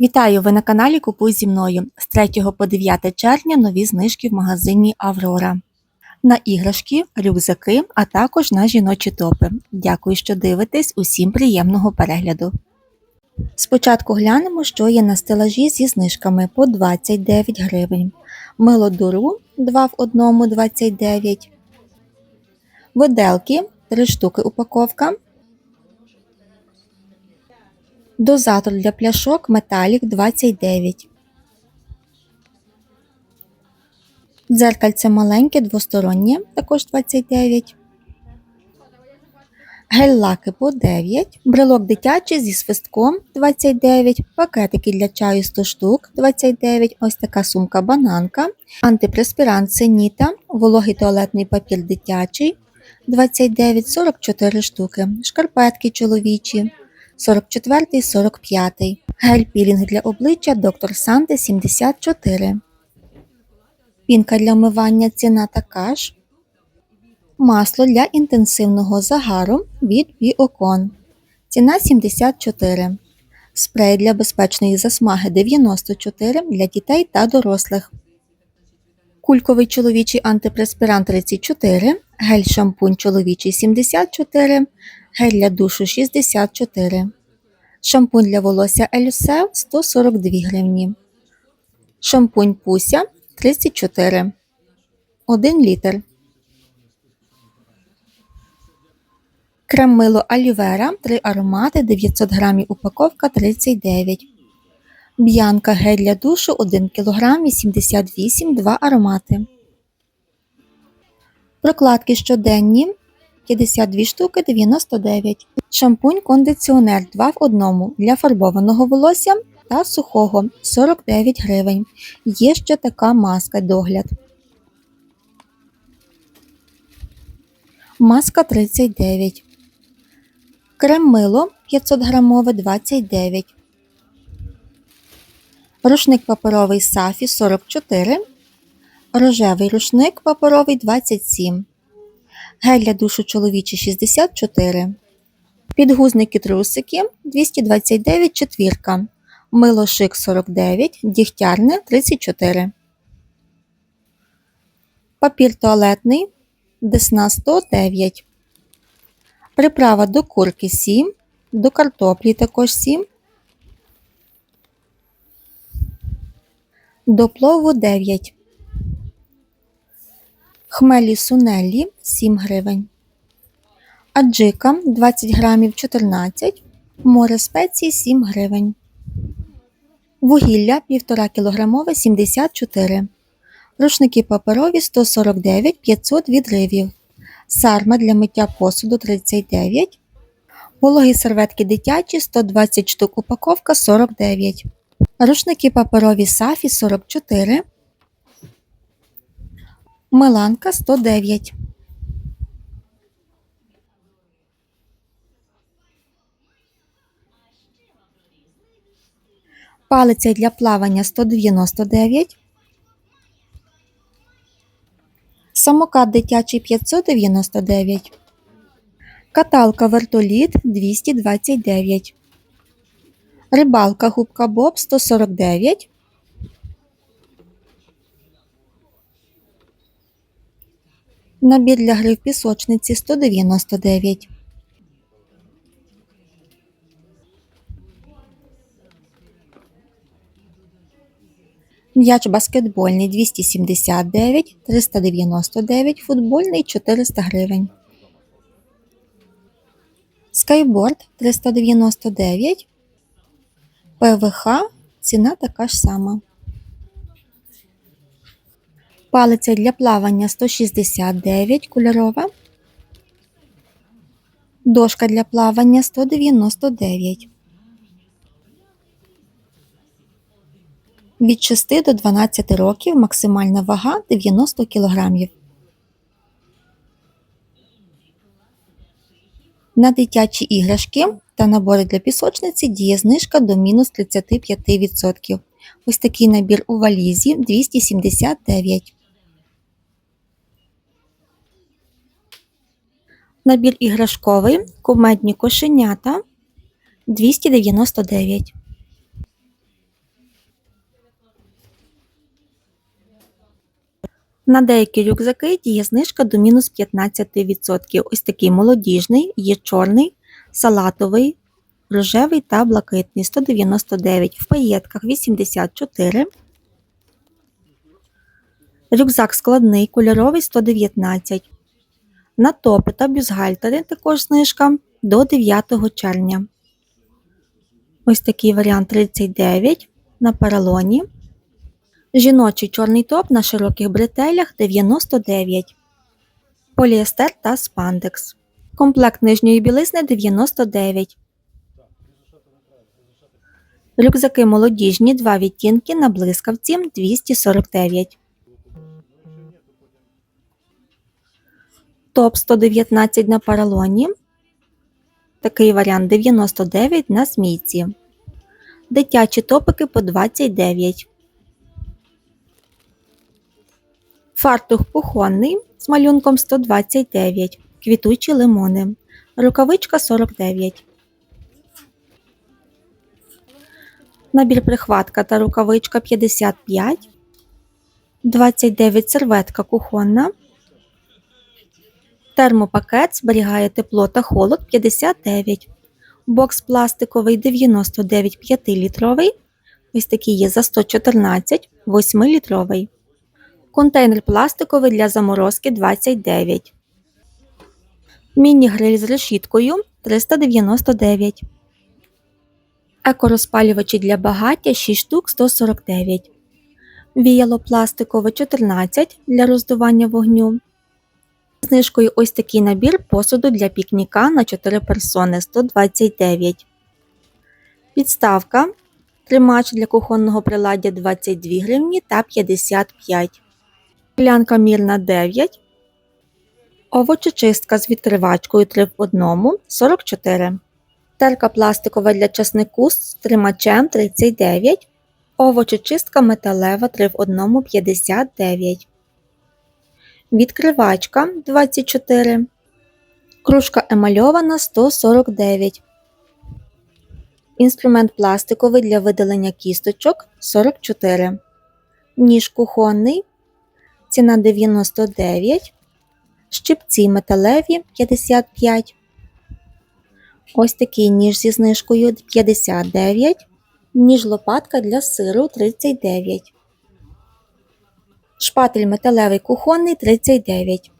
Вітаю! Ви на каналі Купуй зі мною. З 3 по 9 червня нові знижки в магазині Аврора. На іграшки, рюкзаки, а також на жіночі топи. Дякую, що дивитесь. Усім приємного перегляду. Спочатку глянемо, що є на стелажі зі знижками по 29 гривень. Мило дуру 2 в 1 29. Виделки 3 штуки упаковка. Дозатор для пляшок Металік 29. Дзеркальце маленьке двостороннє, також 29. Гель-лаки по 9. Брелок дитячий зі свистком 29. Пакетики для чаю 100 штук 29. Ось така сумка бананка. Антипреспірант Сеніта. Вологий туалетний папір дитячий 29, 44 штуки. Шкарпетки чоловічі 44, 45. Гель-пілінг для обличчя Доктор Санте 74. Пінка для вмивання ціна така ж. Масло для інтенсивного загару від Біокон. Ціна 74. Спрей для безпечної засмаги 94 для дітей та дорослих. Кульковий чоловічий антипреспірант 34, гель-шампунь чоловічий 74, гель для душу 64. Шампунь для волосся Елюсев 142 гривні. Шампунь Пуся 34. 1 літр. Крем мило Алівера 3 аромати 900 грамів упаковка 39. Б'янка гель для душу 1 кг 88 2 аромати. Прокладки щоденні 52 штуки 99. Шампунь кондиціонер 2 в 1 для фарбованого волосся та сухого 49 гривень. Є ще така маска догляд. Маска 39. Крем мило 500 грамове 29. Рушник паперовий Сафі 44. Рожевий рушник паперовий 27. Гель для душу чоловічий 64. Підгузники трусики 229 четвірка. Мило шик 49, дігтярне 34. Папір туалетний Десна 109. Приправа до курки 7, до картоплі також 7. До плову 9. Хмелі сунелі 7 гривень. Аджика 20 грамів 14. Море спеції 7 гривень. Вугілля 1,5 кг 74. Рушники паперові 149 500 відривів. Сарма для миття посуду 39. Вологі серветки дитячі 120 штук упаковка 49. Рушники паперові Сафі 44. Миланка 109. Палиця для плавання 199. Самокат дитячий 599. Каталка вертоліт 229. Рибалка губка Боб 149. Набір для гри в пісочниці 199. М'яч баскетбольний 279, 399, футбольний 400 гривень. Скайборд 399. ПВХ ціна така ж сама. Палиця для плавання 169 кольорова. Дошка для плавання 199. Від 6 до 12 років максимальна вага 90 кг. На дитячі іграшки та набори для пісочниці діє знижка до мінус 35%. Ось такий набір у валізі 279. Набір іграшковий, кумедні кошенята 299. На деякі рюкзаки діє знижка до мінус 15%. Ось такий молодіжний, є чорний, салатовий, рожевий та блакитний 199, в паєтках 84. Рюкзак складний, кольоровий 119. На топи та бюстгальтери також знижка до 9 червня. Ось такий варіант 39 на паралоні. Жіночий чорний топ на широких бретелях 99. Поліестер та спандекс. Комплект нижньої білизни 99. Рюкзаки молодіжні, два відтінки на блискавці 249. Топ 119 на паралоні. Такий варіант 99 на змійці. Дитячі топики по 29. Фартух кухонний з малюнком 129. Квітучі лимони. Рукавичка 49. Набір прихватка та рукавичка 55. 29 серветка кухонна. Термопакет зберігає тепло та холод 59. Бокс пластиковий 99 5-літровий. Ось такий є за 114, 8-літровий. Контейнер пластиковий для заморозки 29. Міні-гриль з решіткою 399. Екорозпалювачі для багаття 6 штук 149. Віяло пластикове 14 для роздування вогню. Знижкою ось такий набір посуду для пікніка на 4 персони 129. Підставка. Тримач для кухонного приладдя 22 гривні та 55. Клянка мірна 9. Овочечистка з відкривачкою 3 в 1 44. Терка пластикова для часнику з тримачем 39. Овочечистка металева 3 в 1 59. Відкривачка 24. Кружка емальована 149. Інструмент пластиковий для видалення кісточок 44. Ніж кухонний. Ціна 99. Щипці металеві 55. Ось такий ніж зі знижкою 59. Ніж лопатка для сиру 39. Шпатель металевий кухонний 39.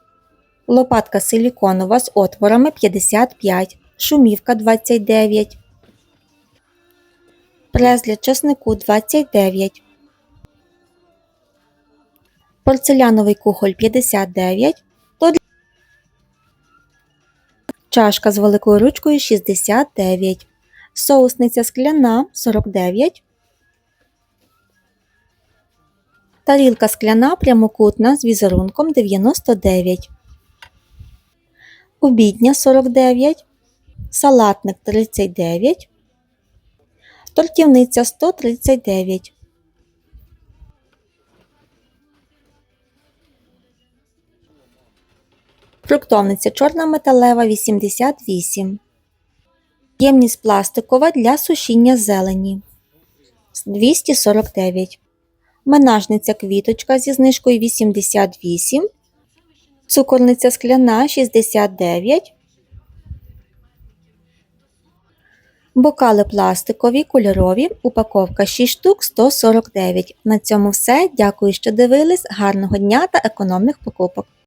Лопатка силіконова з отворами 55. Шумівка 29. Прес для часнику 29. Порцеляновий кухоль 59. То для... Чашка з великою ручкою 69. Соусниця скляна 49. Тарілка скляна прямокутна з візерунком 99. Обідня 49. Салатник 39. Тортівниця 139. Фруктовниця чорна металева 88. Ємність пластикова для сушіння зелені 249. Менажниця квіточка зі знижкою 88. Цукорниця скляна 69. Бокали пластикові, кольорові, упаковка 6 штук 149. На цьому все. Дякую, що дивились. Гарного дня та економних покупок!